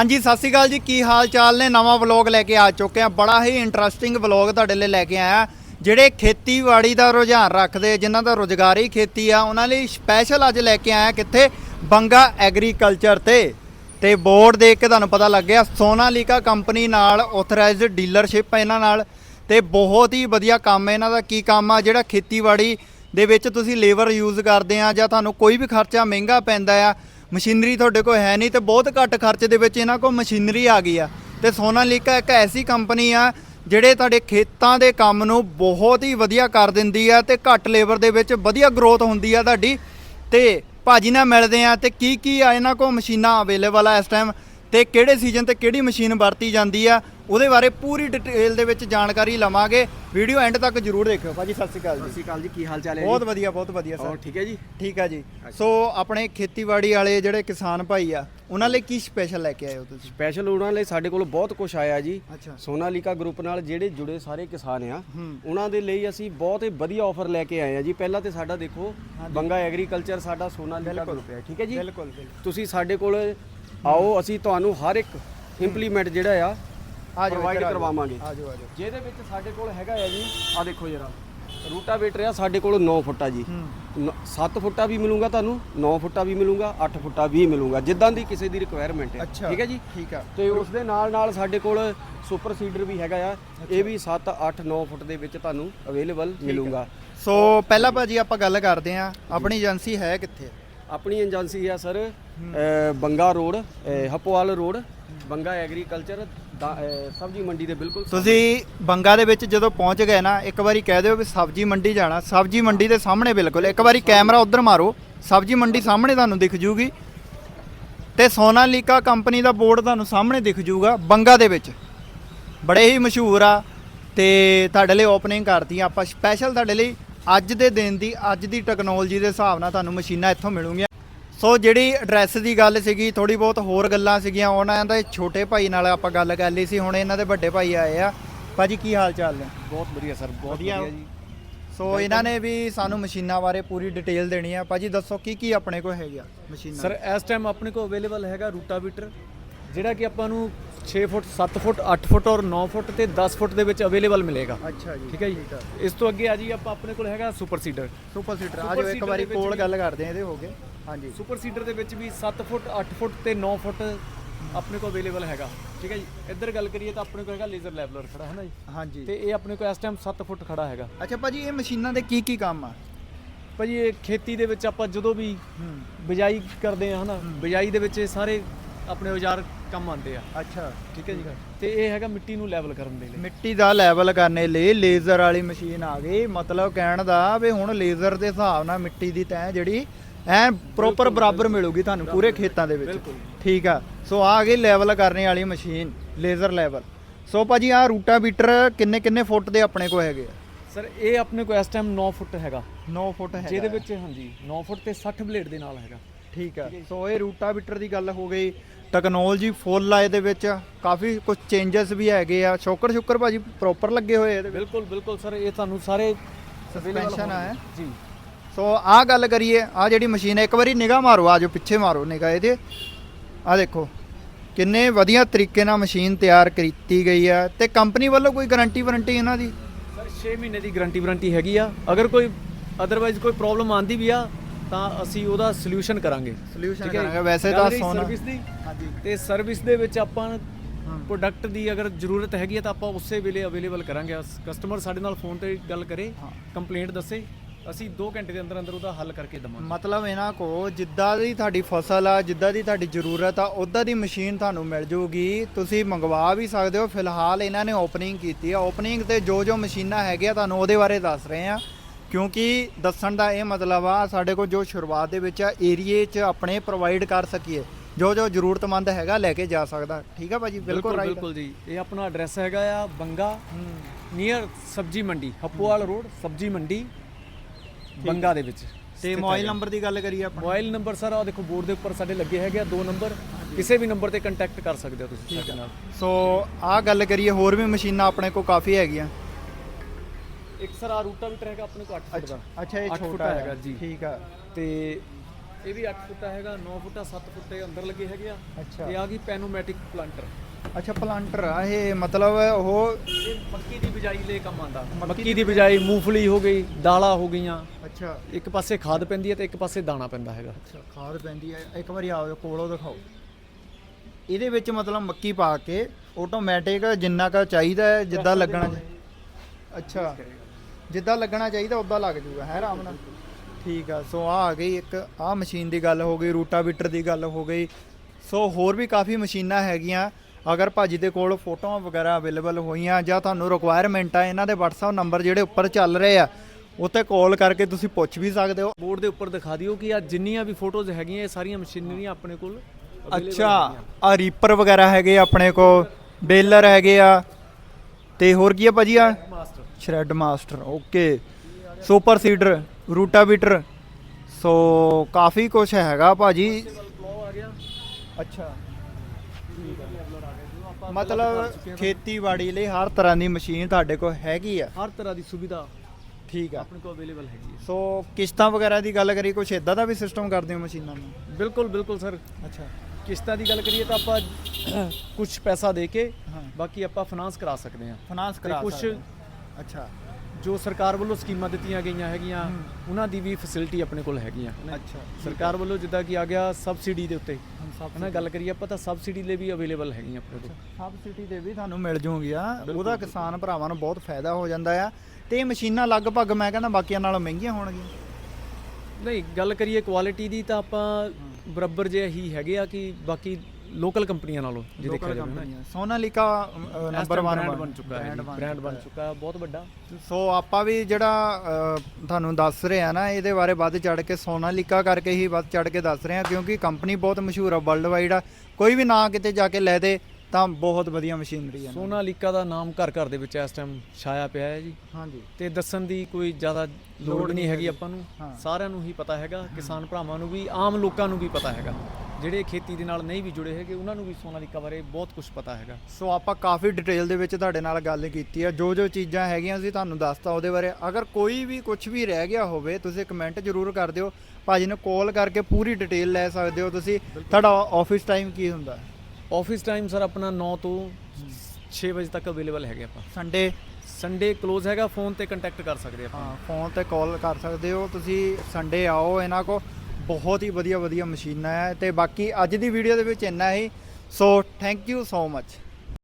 ਹਾਂਜੀ, ਸਤਿ ਸ਼੍ਰੀ ਅਕਾਲ ਜੀ। ਕੀ ਹਾਲ ਚਾਲ ਨੇ? ਨਵਾਂ ਵਲੌਗ ਲੈ ਕੇ ਆ ਚੁੱਕੇ ਆ ਬੜਾ ਹੀ ਇੰਟਰਸਟਿੰਗ ਵਲੌਗ ਤੁਹਾਡੇ ਲਈ ਲੈ ਕੇ ਆਇਆ ਜਿਹੜੇ ਖੇਤੀਬਾੜੀ ਦਾ ਰੁਝਾਨ ਰੱਖਦੇ, ਜਿਨ੍ਹਾਂ ਦਾ ਰੁਜ਼ਗਾਰ ਖੇਤੀ ਆ, ਉਹਨਾਂ ਲਈ ਸਪੈਸ਼ਲ ਅੱਜ ਲੈ ਕੇ ਆਇਆ ਕਿੱਥੇ? ਬੰਗਾ ਐਗਰੀਕਲਚਰ ਤੇ। ਤੇ ਬੋਰਡ ਦੇਖ ਕੇ ਤੁਹਾਨੂੰ ਪਤਾ ਲੱਗ ਗਿਆ, ਸੋਨਾਲੀਕਾ ਕੰਪਨੀ ਨਾਲ ਆਥੋਰਾਈਜ਼ਡ ਡੀਲਰਸ਼ਿਪ ਹੈ ਇਹਨਾਂ ਨਾਲ। ਤੇ ਬਹੁਤ ਹੀ ਵਧੀਆ ਕੰਮ ਹੈ ਇਹਨਾਂ ਦਾ। ਕੀ ਕੰਮ ਆ? ਜਿਹੜਾ ਖੇਤੀਬਾੜੀ ਦੇ ਵਿੱਚ ਤੁਸੀਂ ਲੇਬਰ ਯੂਜ਼ ਕਰਦੇ ਆ ਜਾਂ ਤੁਹਾਨੂੰ ਕੋਈ ਵੀ ਖਰਚਾ ਮਹਿੰਗਾ ਪੈਂਦਾ ਆ ਮਸ਼ੀਨਰੀ ਤੁਹਾਡੇ ਕੋਲ ਹੈ ਨਹੀਂ ਤੇ ਬਹੁਤ ਘੱਟ ਖਰਚ ਦੇ ਵਿੱਚ ਇਹਨਾਂ ਕੋਲ ਮਸ਼ੀਨਰੀ ਆ ਗਈ ਆ। ਤੇ ਸੋਨਾਲੀਕਾ ਇੱਕ ਐਸੀ ਕੰਪਨੀ ਆ ਜਿਹੜੇ ਤੁਹਾਡੇ ਖੇਤਾਂ ਦੇ ਕੰਮ ਨੂੰ ਬਹੁਤ ਹੀ ਵਧੀਆ ਕਰ ਦਿੰਦੀ ਆ ਤੇ ਘੱਟ ਲੇਬਰ ਦੇ ਵਿੱਚ ਵਧੀਆ ਗਰੋਥ ਹੁੰਦੀ ਆ ਤੁਹਾਡੀ। ਤੇ ਭਾਜੀ ਨਾਲ ਮਿਲਦੇ ਆ ਤੇ ਕੀ ਕੀ ਆ ਇਹਨਾਂ ਕੋਲ ਮਸ਼ੀਨਾਂ ਅਵੇਲੇਬਲ ਆ ਇਸ ਟਾਈਮ ਤੇ ਕਿਹੜੇ ਸੀਜ਼ਨ ਤੇ ਕਿਹੜੀ ਮਸ਼ੀਨ ਵਰਤੀ ਜਾਂਦੀ ਆ ਉਹਦੇ ਬਾਰੇ ਪੂਰੀ ਡਿਟੇਲ ਦੇ ਵਿੱਚ ਜਾਣਕਾਰੀ ਲਵਾਂਗੇ। ਵੀਡੀਓ ਐਂਡ ਤੱਕ ਜਰੂਰ ਦੇਖਿਓ। ਭਾਜੀ ਸਤਿ ਸ਼੍ਰੀ ਅਕਾਲ ਸਤਿ ਜੀ ਸ਼੍ਰੀ ਅਕਾਲ ਜੀ ਕੀ ਹਾਲ ਚਾਲ ਹੈ ਬਹੁਤ ਵਧੀਆ ਬਹੁਤ ਵਧੀਆ ਹੋਰ ਸਰ ਠੀਕ ਹੈ ਜੀ? ਠੀਕ ਆ ਜੀ। ਸੋ ਆਪਣੇ ਖੇਤੀਬਾੜੀ ਵਾਲੇ ਜਿਹੜੇ ਕਿਸਾਨ ਭਾਈ ਆ ਉਹਨਾਂ ਲਈ ਕੀ ਸਪੈਸ਼ਲ ਲੈ ਕੇ ਆਏ ਹੋ ਤੁਸੀਂ? ਸਪੈਸ਼ਲ ਉਹਨਾਂ ਲਈ ਸਾਡੇ ਕੋਲ ਬਹੁਤ ਕੁਝ ਆਇਆ ਜੀ। ਅੱਛਾ। ਸੋਨਾਲੀਕਾ ਗਰੁੱਪ ਨਾਲ ਜਿਹੜੇ ਜੁੜੇ ਸਾਰੇ ਕਿਸਾਨ ਆ ਹੂੰ। ਉਹਨਾਂ ਦੇ ਲਈ ਅਸੀਂ ਬਹੁਤ ਹੀ ਵਧੀਆ ਆਫਰ ਲੈ ਕੇ ਆਏ ਆ ਜੀ। ਪਹਿਲਾਂ ਤੇ ਸਾਡਾ ਦੇਖੋ। ਬੰਗਾ ਐਗਰੀਕਲਚਰ ਸਾਡਾ ਸੋਨਾਲੀਕਾ ਬਿਲਕੁਲ। ਗਰੁੱਪ ਹੈ ਠੀਕ ਹੈ ਜੀ? ਬਿਲਕੁਲ ਤੁਸੀਂ ਸਾਡੇ ਕੋਲ ਆਓ ਅਸੀਂ ਤੁਹਾਨੂੰ ਹਰ ਇੱਕ ਇੰਪਲੀਮੈਂਟ ਜਿਹੜਾ ਆ ਜਾਓ। ਕਰਵਾਵਾਂਗੇ। ਆ ਜਾਓ ਆ ਜਾਓ। ਜਿਹਦੇ ਵਿੱਚ ਸਾਡੇ ਕੋਲ ਹੈਗਾ ਆ ਜੀ ਆ ਦੇਖੋ ਜਰਾ। ਰੂਟਾਵੇਟਰ ਆ ਸਾਡੇ ਕੋਲ 9 ਫੁੱਟਾ ਜੀ। ਹੂੰ। 7 ਫੁੱਟਾ ਵੀ ਮਿਲੂਗਾ ਤੁਹਾਨੂੰ 9 ਫੁੱਟਾ ਵੀ ਮਿਲੂਗਾ 8 ਫੁੱਟਾ ਵੀ ਮਿਲੂਗਾ ਜਿੱਦਾਂ ਦੀ ਕਿਸੇ ਦੀ ਰਿਕੁਆਇਰਮੈਂਟ ਹੈ। ਠੀਕ ਹੈ ਜੀ? ਠੀਕ ਆ। ਤੇ ਉਸ ਦੇ ਨਾਲ ਨਾਲ ਸਾਡੇ ਕੋਲ ਸੁਪਰ ਸੀਡਰ ਵੀ ਹੈਗਾ ਆ। ਇਹ ਵੀ 7 8 9 ਫੁੱਟ ਦੇ ਵਿੱਚ ਤੁਹਾਨੂੰ ਅਵੇਲੇਬਲ ਮਿਲੂਗਾ। ਸੋ ਪਹਿਲਾਂ ਭਾਜੀ ਆਪਾਂ ਗੱਲ ਕਰਦੇ ਆ ਆਪਣੀ ਏਜੰਸੀ ਹੈ ਕਿੱਥੇ? ਆਪਣੀ ਏਜੰਸੀ ਆ sir Banga road Hapowal road Banga agriculture ਸਬਜ਼ੀ ਮੰਡੀ ਦੇ ਬਿਲਕੁਲ ਤੁਸੀਂ ਬੰਗਾ ਦੇ ਵਿੱਚ ਜਦੋਂ ਪਹੁੰਚ ਗਏ ਨਾ, ਇੱਕ ਵਾਰੀ ਕਹਿ ਦਿਓ ਵੀ ਸਬਜ਼ੀ ਮੰਡੀ ਜਾਣਾ। ਸਬਜ਼ੀ ਮੰਡੀ ਦੇ ਸਾਹਮਣੇ ਬਿਲਕੁਲ। ਇੱਕ ਵਾਰੀ ਕੈਮਰਾ ਉੱਧਰ ਮਾਰੋ। ਸਬਜ਼ੀ ਮੰਡੀ ਸਾਹਮਣੇ ਤੁਹਾਨੂੰ ਦਿਖ ਜੂਗੀ। ਤੇ ਸੋਨਾਲੀਕਾ ਕੰਪਨੀ ਦਾ ਬੋਰਡ ਤੁਹਾਨੂੰ ਸਾਹਮਣੇ ਦਿਖ ਜੂਗਾ, ਬੰਗਾ ਦੇ ਵਿੱਚ। ਬੜੇ ਹੀ ਮਸ਼ਹੂਰ ਆ। ਤੇ ਤੁਹਾਡੇ ਲਈ ਓਪਨਿੰਗ ਕਰਤੀ ਆਪਾਂ ਸਪੈਸ਼ਲ ਤੁਹਾਡੇ ਲਈ ਅੱਜ ਦੇ ਦਿਨ ਦੀ, ਅੱਜ ਦੀ ਟੈਕਨੋਲੋਜੀ ਦੇ ਹਿਸਾਬ ਨਾਲ ਤੁਹਾਨੂੰ ਮਸ਼ੀਨਾਂ ਇੱਥੋਂ ਮਿਲੂਗੀਆਂ। ਸੋ ਜਿਹੜੀ ਐਡਰੈਸ ਦੀ ਗੱਲ ਸੀਗੀ ਥੋੜੀ ਬਹੁਤ ਹੋਰ ਗੱਲਾਂ ਸੀਗੀਆਂ ਉਹਨਾਂ ਦੇ ਛੋਟੇ ਭਾਈ ਨਾਲ ਆਪਾਂ ਗੱਲ ਕਰ ਲਈ ਸੀ ਹੁਣ ਇਹਨਾਂ ਦੇ ਵੱਡੇ ਭਾਈ ਆਏ ਆ। ਭਾਜੀ ਕੀ ਹਾਲ ਚਾਲ ਨੇ? ਬਹੁਤ ਵਧੀਆ ਸਰ ਬਹੁਤ ਵਧੀਆ। ਜੀ। ਸੋ ਇਹਨਾਂ ਨੇ ਵੀ ਸਾਨੂੰ ਮਸ਼ੀਨਾਂ ਬਾਰੇ ਪੂਰੀ ਡਿਟੇਲ ਦੇਣੀ ਆ। ਭਾਜੀ ਦੱਸੋ ਕੀ ਕੀ ਆਪਣੇ ਕੋਲ ਹੈਗਾ ਮਸ਼ੀਨਾਂ? ਸਰ ਇਸ ਟਾਈਮ ਆਪਣੇ ਕੋਲ ਅਵੇਲੇਬਲ ਹੈਗਾ ਰੂਟਾਵੀਟਰ ਜਿਹੜਾ ਕਿ ਆਪਾਂ ਨੂੰ 6 ਫੁੱਟ 7 ਫੁੱਟ 8 ਫੁੱਟ ਔਰ 9 ਫੁੱਟ ਤੇ 10 ਫੁੱਟ ਦੇ ਵਿੱਚ ਅਵੇਲੇਬਲ ਮਿਲੇਗਾ। ਅੱਛਾ ਜੀ ਠੀਕ ਹੈ ਜੀ? ਇਸ ਤੋਂ ਅੱਗੇ ਆ ਜੀ ਆਪਾਂ ਆਪਣੇ ਕੋਲ ਹੈਗਾ ਸੁਪਰ ਸੀਡਰ ਸੁਪਰ ਸੀਟਰ ਆ ਜਾਓ ਇੱਕ ਵਾਰੀ ਕੋਲ ਗੱਲ ਕਰਦੇ ਆ ਇਹਦੇ ਹੋ ਗਏ। ਹਾਂਜੀ। ਸੁਪਰ ਸੀਡਰ ਦੇ ਵਿੱਚ ਵੀ 7 ਫੁੱਟ 8 ਫੁੱਟ ਤੇ 9 ਫੁੱਟ ਆਪਣੇ ਕੋਲ ਅਵੇਲੇਬਲ ਹੈਗਾ। ਠੀਕ ਹੈ ਜੀ? ਇੱਧਰ ਗੱਲ ਕਰੀਏ ਤਾਂ ਆਪਣੇ ਕੋਲ ਹੈਗਾ ਲੇਜ਼ਰ ਲੈਵਲਰ ਖੜਾ ਹੈ ਨਾ ਜੀ? ਹਾਂਜੀ। ਤੇ ਇਹ ਆਪਣੇ ਕੋਲ ਇਸ ਟਾਈਮ 7 ਫੁੱਟ ਖੜਾ ਹੈਗਾ। ਅੱਛਾ ਭਾਜੀ ਇਹ ਮਸ਼ੀਨਾਂ ਦੇ ਕੀ ਕੀ ਕੰਮ ਆ? ਭਾਜੀ ਇਹ ਖੇਤੀ ਦੇ ਵਿੱਚ ਆਪਾਂ ਜਦੋਂ ਵੀ ਬਿਜਾਈ ਕਰਦੇ ਆ ਹਨਾ ਬਿਜਾਈ ਦੇ ਵਿੱਚ ਇਹ ਸਾਰੇ ਆਪਣੇ ਔਜ਼ਾਰ ਕੰਮ ਆਉਂਦੇ ਆ। ਅੱਛਾ। ਠੀਕ ਹੈ ਜੀ। ਤੇ ਇਹ ਹੈਗਾ ਮਿੱਟੀ ਨੂੰ ਲੈਵਲ ਕਰਨ ਦੇ ਲਈ। ਮਿੱਟੀ ਦਾ ਲੈਵਲ ਕਰਨੇ ਲਈ ਲੇਜ਼ਰ ਵਾਲੀ ਮਸ਼ੀਨ ਆ ਗਈ। ਮਤਲਬ ਕਹਿਣ ਦਾ ਵੀ ਹੁਣ ਲੇਜ਼ਰ ਦੇ ਹਿਸਾਬ ਨਾਲ ਮਿੱਟੀ ਦੀ ਤੈਂ ਜਿਹੜੀ ਐ ਪ੍ਰੋਪਰ ਬਰਾਬਰ ਮਿਲੂਗੀ ਤੁਹਾਨੂੰ ਪੂਰੇ ਖੇਤਾਂ ਦੇ ਵਿੱਚ। ਬਿਲਕੁਲ। ਠੀਕ ਆ। ਸੋ ਆ ਗਈ ਲੈਵਲ ਕਰਨੇ ਵਾਲੀ ਮਸ਼ੀਨ ਲੇਜ਼ਰ ਲੈਵਲ ਸੋ ਭਾਜੀ ਆ ਰੂਟਾ ਬੀਟਰ ਕਿੰਨੇ ਕਿੰਨੇ ਫੁੱਟ ਦੇ ਆਪਣੇ ਕੋਲ ਹੈਗੇ ਆ? ਸਰ ਇਹ ਆਪਣੇ ਕੋਲ ਇਸ ਟਾਈਮ 9 ਫੁੱਟ ਹੈਗਾ। 9 ਫੁੱਟ ਹੈ ਜਿਹਦੇ ਵਿੱਚ ਹਾਂਜੀ 9 ਫੁੱਟ ਤੇ 60 ਬਲੇਡ ਦੇ ਨਾਲ ਹੈਗਾ। ਠੀਕ ਆ ਸੋ ਇਹ ਰੂਟਾ ਬੀਟਰ ਦੀ ਗੱਲ ਹੋ ਗਈ। ਟੈਕਨੋਲੋਜੀ ਫੁੱਲ ਆ ਇਹਦੇ ਵਿੱਚ। ਕਾਫੀ ਕੁਝ ਚੇਂਜਸ ਵੀ ਹੈਗੇ ਆ। ਸ਼ੋਕਰ ਸ਼ੁਕਰ ਭਾਜੀ ਪ੍ਰੋਪਰ ਲੱਗੇ ਹੋਏ ਇਹਦੇ ਵਿੱਚ। ਬਿਲਕੁਲ ਬਿਲਕੁਲ ਸਰ ਇਹ ਤੁਹਾਨੂੰ ਸਾਰੇ ਸਸਪੈਂਸ਼ਨ ਆ। ਜੀ। ਸੋ ਆਹ ਗੱਲ ਕਰੀਏ ਆ ਜਿਹੜੀ ਮਸ਼ੀਨ ਹੈ ਇੱਕ ਵਾਰੀ ਨਿਗਾਹ ਮਾਰੋ ਆਜੋ ਪਿੱਛੇ ਮਾਰੋ ਨਿਗਾਹ ਇਹਦੇ। ਆ ਦੇਖੋ ਕਿੰਨੇ ਵਧੀਆ ਤਰੀਕੇ ਨਾਲ ਮਸ਼ੀਨ ਤਿਆਰ ਕੀਤੀ ਗਈ ਆ। ਤੇ ਕੰਪਨੀ ਵੱਲੋਂ ਕੋਈ ਗਾਰੰਟੀ ਵਾਰੰਟੀ ਇਹਨਾਂ ਦੀ? ਸਰ 6 ਮਹੀਨੇ ਦੀ ਗਾਰੰਟੀ ਵਾਰੰਟੀ ਹੈਗੀ ਆ। ਅਗਰ ਕੋਈ ਅਦਰਵਾਈਜ਼ ਕੋਈ ਪ੍ਰੋਬਲਮ ਆਂਦੀ ਵੀ ਆ ਤਾਂ ਅਸੀਂ ਉਹਦਾ ਸੋਲੂਸ਼ਨ ਕਰਾਂਗੇ। Solution ਠੀਕ ਹੈ ਜੀ? ਕਰਾਂਗੇ। ਵੈਸੇ ਗੱਲ ਤਾਂ ਰਹੀ ਸੋਨਾ- ਸਰਵਿਸ ਦੀ? ਹਾਂਜੀ। ਤੇ ਸਰਵਿਸ ਦੇ ਵਿੱਚ ਆਪਾਂ ਪ੍ਰੋਡਕਟ ਦੀ ਅਗਰ ਜ਼ਰੂਰਤ ਹੈਗੀ ਹੈ ਤਾਂ ਆਪਾਂ ਉਸੇ ਵੇਲੇ ਅਵੇਲੇਬਲ ਕਰਾਂਗੇ। ਕਸਟਮਰ ਸਾਡੇ ਨਾਲ ਫੋਨ ਤੇ ਗੱਲ ਕਰੇ ਹਾਂ। ਕੰਪਲੇਂਟ ਦੱਸੇ। ਅਸੀਂ 2 ਘੰਟੇ ਦੇ ਅੰਦਰ ਅੰਦਰ ਉਹਦਾ ਹੱਲ ਕਰਕੇ ਦਵਾਂਗੇ। ਮਤਲਬ ਇਹਨਾਂ ਕੋ ਜਿੱਦਾਂ ਦੀ ਤੁਹਾਡੀ ਫਸਲ ਆ ਜਿੱਦਾਂ ਦੀ ਤੁਹਾਡੀ ਜ਼ਰੂਰਤ ਆ ਉਦਾਂ ਦੀ ਮਸ਼ੀਨ ਤੁਹਾਨੂੰ ਮਿਲ ਜੂਗੀ। ਤੁਸੀਂ ਮੰਗਵਾ ਵੀ ਸਕਦੇ ਹੋ। ਫਿਲਹਾਲ ਇਹਨਾਂ ਨੇ ਓਪਨਿੰਗ ਕੀਤੀ ਆ। ਓਪਨਿੰਗ ਤੇ ਜੋ ਜੋ ਮਸ਼ੀਨਾਂ ਹੈਗੀਆਂ ਤੁਹਾਨੂੰ ਉਹਦੇ ਬਾਰੇ ਦੱਸ ਰਹੇ ਆ। ਕਿਉਂਕਿ ਦੱਸਣ ਦਾ ਇਹ ਮਤਲਬ ਆ ਸਾਡੇ ਕੋਲ ਜੋ ਸ਼ੁਰੂਆਤ ਦੇ ਵਿੱਚ ਆ ਏਰੀਏ 'ਚ ਆਪਣੇ ਪ੍ਰੋਵਾਈਡ ਕਰ ਸਕੀਏ। ਜੋ ਜੋ ਜ਼ਰੂਰਤਮੰਦ ਹੈਗਾ ਲੈ ਕੇ ਜਾ ਸਕਦਾ। ਠੀਕ ਆ ਭਾਜੀ? ਬਿਲਕੁਲ ਰਾਈਟ ਬਿਲਕੁਲ ਜੀ। ਇਹ ਆਪਣਾ ਐਡਰੈਸ ਹੈਗਾ ਆ ਬੰਗਾ ਨੀਅਰ ਸਬਜੀ ਮੰਡੀ ਹੱਪੂਵਾਲ ਰੋਡ ਸਬਜੀ ਮੰਡੀ ਬੰਗਾ ਦੇ ਵਿੱਚ। ਤੇ ਮੋਬਾਈਲ ਨੰਬਰ ਦੀ ਗੱਲ ਕਰੀਏ ਆਪਾਂ। ਮੋਬਾਈਲ ਨੰਬਰ ਸਰ ਆ ਦੇਖੋ ਬੋਰਡ ਦੇ ਉੱਪਰ ਸਾਡੇ ਲੱਗੇ ਹੈਗੇ ਆ ਦੋ ਨੰਬਰ ਕਿਸੇ ਵੀ ਨੰਬਰ ਤੇ ਕੰਟੈਕਟ ਕਰ ਸਕਦੇ ਹੋ ਤੁਸੀਂ ਸਾਡੇ ਨਾਲ। ਸੋ ਆਹ ਗੱਲ ਕਰੀਏ ਹੋਰ ਵੀ ਮਸ਼ੀਨਾਂ ਆਪਣੇ ਕੋਲ ਕਾਫੀ ਹੈਗੀਆਂ। ਇੱਕ ਸਰ ਆ ਰੂਟਾ ਵੀ ਹੈਗਾ ਆਪਣੇ ਕੋਲ 8 ਫੁੱਟ ਦਾ। ਅੱਛਾ ਇਹ ਅੱਠ ਫੁੱਟ ਛੋਟਾ ਹੈਗਾ ਜੀ। ਠੀਕ ਆ। ਤੇ ਇਹ ਵੀ 8 ਫੁੱਟਾ ਹੈਗਾ 9 ਫੁੱਟਾ 7 ਫੁੱਟੇ ਅੰਦਰ ਲੱਗੇ ਹੈਗੇ ਆ। ਅੱਛਾ। ਤੇ ਆ ਗਈ ਪੈਨੋਮੈਟਿਕ ਪਲਾਂਟਰ। ਅੱਛਾ ਪਲਾਂਟਰ ਆ ਇਹ ਮਤਲਬ ਉਹ ਇਹ ਮੱਕੀ ਦੀ ਬਿਜਾਈ ਲਈ ਕੰਮ ਆਂਦਾ ਮੱਕੀ ਦੀ ਬਿਜਾਈ। ਮੂੰਗਫਲੀ ਹੋ ਗਈ ਦਾਲਾਂ ਹੋ ਗਈਆਂ। ਅੱਛਾ। ਇੱਕ ਪਾਸੇ ਖਾਦ ਪੈਂਦੀ ਹੈ ਤੇ ਇੱਕ ਪਾਸੇ ਦਾਣਾ ਪੈਂਦਾ ਹੈਗਾ। ਅੱਛਾ ਖਾਦ ਪੈਂਦੀ ਹੈ। ਇੱਕ ਵਾਰੀ ਆਓ ਕੋਲੋਂ ਦਿਖਾਓ। ਇਹਦੇ ਵਿੱਚ ਮਤਲਬ ਮੱਕੀ ਪਾ ਕੇ ਆਟੋਮੈਟਿਕ ਜਿੰਨਾ ਕੁ ਚਾਹੀਦਾ ਹੈ ਜਿੱਦਾਂ ਲੱਗਣਾ ਅੱਛਾ। ਜਿੱਦਾਂ ਲੱਗਣਾ ਚਾਹੀਦਾ ਉਦਾਂ ਲੱਗ ਜੂਗਾ ਹੈ ਆਰਾਮ ਨਾਲ? ਠੀਕ ਆ ਸੋ ਆ ਆ ਗਈ ਇੱਕ ਆ ਮਸ਼ੀਨ ਦੀ ਗੱਲ ਹੋ ਗਈ ਰੂਟਾਵੀਟਰ ਦੀ ਗੱਲ ਹੋ ਗਈ। ਸੋ ਹੋਰ ਵੀ ਕਾਫੀ ਮਸ਼ੀਨਾਂ ਹੈਗੀਆਂ ਅਗਰ ਭਾਜੀ ਦੇ ਕੋਲ ਫੋਟੋਆਂ ਵਗੈਰਾ ਅਵੇਲੇਬਲ ਹੋਈਆਂ ਜਾਂ ਤੁਹਾਨੂੰ ਰਿਕੁਆਇਰਮੈਂਟ ਆ ਇਹਨਾਂ ਦੇ WhatsApp ਨੰਬਰ ਜਿਹੜੇ ਉੱਪਰ ਚੱਲ ਰਹੇ ਆ ਉੱਤੇ ਕਾਲ ਕਰਕੇ ਤੁਸੀਂ ਪੁੱਛ ਵੀ ਸਕਦੇ ਹੋ। ਬੋਰਡ ਦੇ ਉੱਪਰ ਦਿਖਾ ਦਿਓ ਕਿ ਆ ਜਿੰਨੀਆਂ ਵੀ ਫੋਟੋਜ਼ ਹੈਗੀਆਂ ਇਹ ਸਾਰੀਆਂ ਮਸ਼ੀਨਰੀਆਂ ਆਪਣੇ ਕੋਲ ਅੱਛਾ। ਆ ਰੀਪਰ ਵਗੈਰਾ ਹੈਗੇ ਆਪਣੇ ਕੋ ਬੇਲਰ ਹੈਗੇ ਆ ਤੇ ਹੋਰ ਕੀ ਆ ਭਾਜੀ ਆ? Shred master okay super seeder rotavator so ਕਾਫੀ ਕੁਝ ਹੈਗਾ ਭਾਜੀ। ਅੱਛਾ। ਮਤਲਬ ਖੇਤੀਬਾੜੀ ਲਈ ਹਰ ਤਰ੍ਹਾਂ ਦੀ ਮਸ਼ੀਨ ਤੁਹਾਡੇ ਕੋਲ ਹੈਗੀ ਆ। ਹਰ ਤਰ੍ਹਾਂ ਦੀ ਸੁਵਿਧਾ ਠੀਕ ਆ। ਆਪਣੇ ਕੋਲ ਅਵੇਲੇਬਲ ਹੈਗੀ ਸੋ ਕਿਸ਼ਤਾਂ ਵਗੈਰਾ ਦੀ ਗੱਲ ਕਰੀ ਕੁਝ ਇਦਾਂ ਦਾ ਵੀ ਸਿਸਟਮ ਕਰਦੇ ਹੋ ਮਸ਼ੀਨਾਂ ਨੂੰ? ਬਿਲਕੁਲ ਬਿਲਕੁਲ ਸਰ। ਅੱਛਾ। ਕਿਸ਼ਤਾਂ ਦੀ ਗੱਲ ਕਰੀਏ ਤਾਂ ਆਪਾਂ ਕੁਝ ਪੈਸਾ ਦੇ ਕੇ ਬਾਕੀ ਆਪਾਂ ਫਾਈਨਾਂਸ ਕਰਾ ਸਕਦੇ ਹਾਂ। ਫਾਈਨਾਂਸ ਕਰਾ ਸਕਦੇ ਹੋ। ਅੱਛਾ। ਜੋ ਸਰਕਾਰ ਵੱਲੋਂ ਸਕੀਮਾਂ ਦਿੱਤੀਆਂ ਗਈਆਂ ਹੈਗੀਆਂ। ਉਹਨਾਂ ਦੀ ਵੀ ਫੈਸਿਲਿਟੀ ਆਪਣੇ ਕੋਲ ਹੈਗੀਆਂ ਅੱਛਾ ਸਰਕਾਰ ਵੱਲੋਂ ਜਿੱਦਾਂ ਕਿ ਆ ਗਿਆ ਸਬਸਿਡੀ ਦੇ ਉੱਤੇ ਹਨਾ ਗੱਲ ਕਰੀਏ ਆਪਾਂ ਤਾਂ ਸਬਸਿਡੀ ਲਈ ਵੀ ਅਵੇਲੇਬਲ ਹੈਗੀਆਂ ਆਪਣੇ ਕੋਲ। ਸਬਸਿਡੀ ਦੇ ਵੀ ਤੁਹਾਨੂੰ ਮਿਲ ਜੂਗੀਆਂ। ਉਹਦਾ ਕਿਸਾਨ ਭਰਾਵਾਂ ਨੂੰ ਬਹੁਤ ਫਾਇਦਾ ਹੋ ਜਾਂਦਾ ਆ। ਤੇ ਇਹ ਮਸ਼ੀਨਾਂ ਲਗਭਗ ਮੈਂ ਕਹਿੰਦਾ ਬਾਕੀਆਂ ਨਾਲੋਂ ਮਹਿੰਗੀਆਂ ਹੋਣਗੀਆਂ। ਨਹੀਂ ਗੱਲ ਕਰੀਏ ਕੁਆਲਿਟੀ ਦੀ ਤਾਂ ਆਪਾਂ ਬਰਾਬਰ ਜੇ ਹੀ ਹੈਗੇ ਆ ਕਿ ਬਾਕੀ ਲੋਕਲ ਕੰਪਨੀਆਂ ਨਾਲੋਂ ਜੇ ਦੇਖਿਆ ਜਾਵੇ ਨਾ। ਸੋਨਾਲੀਕਾ ਨੰਬਰ 1 ਬ੍ਰਾਂਡ ਬਣ ਚੁੱਕਾ ਹੈ ਬ੍ਰਾਂਡ ਬਣ ਚੁੱਕਾ ਹੈ ਬਹੁਤ ਵੱਡਾ। ਸੋ ਆਪਾਂ ਵੀ ਜਿਹੜਾ ਤੁਹਾਨੂੰ ਦੱਸ ਰਹੇ ਆ ਨਾ ਇਹਦੇ ਬਾਰੇ ਵੱਧ ਚੜ ਕੇ ਸੋਨਾਲੀਕਾ ਕਰਕੇ ਹੀ ਵੱਧ ਚੜ ਕੇ ਦੱਸ ਰਹੇ ਆ ਕਿਉਂਕਿ ਕੰਪਨੀ ਬਹੁਤ ਮਸ਼ਹੂਰ ਆ ਵਰਲਡ ਵਾਈਡ ਆ। ਕੋਈ ਵੀ ਨਾ ਕਿਤੇ ਜਾ ਕੇ ਲੈ ਦੇ ਤਾਂ ਬਹੁਤ ਵਧੀਆ ਮਸ਼ੀਨਰੀ ਆ। ਸੋਨਾਲੀਕਾ ਦਾ ਨਾਮ ਘਰ ਘਰ ਦੇ ਵਿੱਚ ਇਸ ਟਾਈਮ ਛਾਇਆ ਪਿਆ ਹੈ ਜੀ। ਹਾਂਜੀ। ਤੇ ਦੱਸਣ ਦੀ ਕੋਈ ਜ਼ਿਆਦਾ ਲੋੜ ਨਹੀਂ ਹੈਗੀ। ਆਪਾਂ ਨੂੰ। ਹਾਂ। ਸਾਰਿਆਂ ਨੂੰ ਹੀ ਪਤਾ ਹੈਗਾ ਕਿਸਾਨ ਭਰਾਵਾਂ ਨੂੰ ਵੀ ਆਮ ਲੋਕਾਂ ਨੂੰ ਵੀ ਪਤਾ ਹੈਗਾ। ਜਿਹੜੇ ਖੇਤੀ ਦੇ ਨਾਲ ਨਹੀਂ ਵੀ ਜੁੜੇ ਹੈਗੇ ਉਹਨਾਂ ਨੂੰ ਵੀ ਸੋਨਾਲੀਕਾ ਬਾਰੇ ਬਹੁਤ ਕੁਝ ਪਤਾ ਹੈਗਾ। ਸੋ ਆਪਾਂ ਕਾਫੀ ਡਿਟੇਲ ਦੇ ਵਿੱਚ ਤੁਹਾਡੇ ਨਾਲ ਗੱਲ ਕੀਤੀ ਆ ਜੋ ਜੋ ਚੀਜ਼ਾਂ ਹੈਗੀਆਂ ਸੀ ਤੁਹਾਨੂੰ ਦੱਸਤਾ ਉਹਦੇ ਬਾਰੇ। ਅਗਰ ਕੋਈ ਵੀ ਕੁਝ ਵੀ ਰਹਿ ਗਿਆ ਹੋਵੇ ਤੁਸੀਂ ਕਮੈਂਟ ਜ਼ਰੂਰ ਕਰ ਦਿਓ। ਭਾਜੀ ਨੂੰ ਕਾਲ ਕਰਕੇ ਪੂਰੀ ਡਿਟੇਲ ਲੈ ਸਕਦੇ ਹੋ ਤੁਸੀਂ। ਤੁਹਾਡਾ ਆਫਿਸ ਟਾਈਮ ਕੀ ਹੁੰਦਾ? ਆਫਿਸ ਟਾਈਮ ਸਰ ਆਪਣਾ 9 ਤੋਂ 6 ਵਜੇ ਤੱਕ ਅਵੇਲੇਬਲ ਹੈਗੇ ਆਪਾਂ। ਸੰਡੇ ਸੰਡੇ ਕਲੋਜ਼ ਹੈਗਾ ਫੋਨ ਤੇ ਕੰਟੈਕਟ ਕਰ ਸਕਦੇ ਆਪਾਂ। ਹਾਂ ਫੋਨ ਤੇ ਕਾਲ ਕਰ ਸਕਦੇ ਹੋ। ਤੁਸੀਂ ਸੰਡੇ ਆਓ ਇਹਨਾਂ ਕੋ ਬਹੁਤ ਹੀ ਵਧੀਆ ਵਧੀਆ ਮਸ਼ੀਨਾਂ ਹੈ ਤੇ ਬਾਕੀ ਅੱਜ ਦੀ ਵੀਡੀਓ ਦੇ ਵਿੱਚ ਇੰਨਾ ਹੀ। So thank you so much